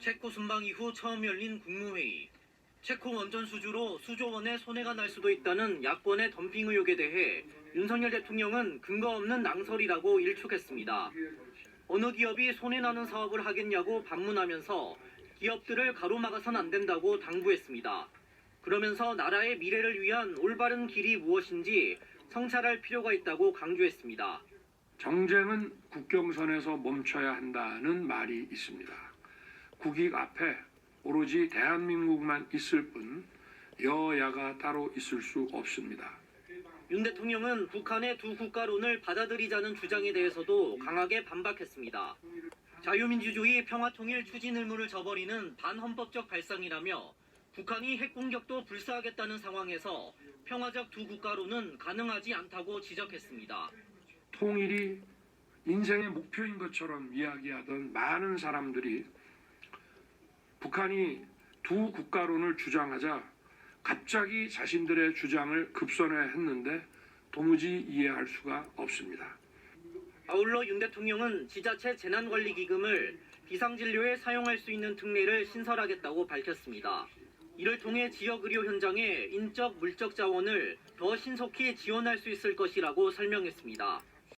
체코 순방 이후 처음 열린 국무회의. 체코 원전 수주로 수조 원의 손해가 날 수도 있다는 야권의 덤핑 의혹에 대해 윤석열 대통령은 근거 없는 낭설이라고 일축했습니다. 어느 기업이 손해나는 사업을 하겠냐고 반문하면서 기업들을 가로막아선 안 된다고 당부했습니다. 그러면서 나라의 미래를 위한 올바른 길이 무엇인지 성찰할 필요가 있다고 강조했습니다. 정쟁은 국경선에서 멈춰야 한다는 말이 있습니다. 국익 앞에 오로지 대한민국만 있을 뿐 여야가 따로 있을 수 없습니다. 윤 대통령은 북한의 두 국가론을 받아들이자는 주장에 대해서도 강하게 반박했습니다. 자유민주주의 평화통일 추진 의무를 저버리는 반헌법적 발상이라며 북한이 핵 공격도 불사하겠다는 상황에서 평화적 두 국가론은 가능하지 않다고 지적했습니다. 통일이 인생의 목표인 것처럼 이야기하던 많은 사람들이 북한이 두 국가론을 주장하자 갑자기 자신들의 주장을 급선회했는데 도무지 이해할 수가 없습니다. 아울러 윤 대통령은 지자체 재난관리기금을 비상진료에 사용할 수 있는 특례를 신설하겠다고 밝혔습니다. 이를 통해 지역 의료 현장에 인적 물적 자원을 더 신속히 지원할 수 있을 것이라고 설명했습니다.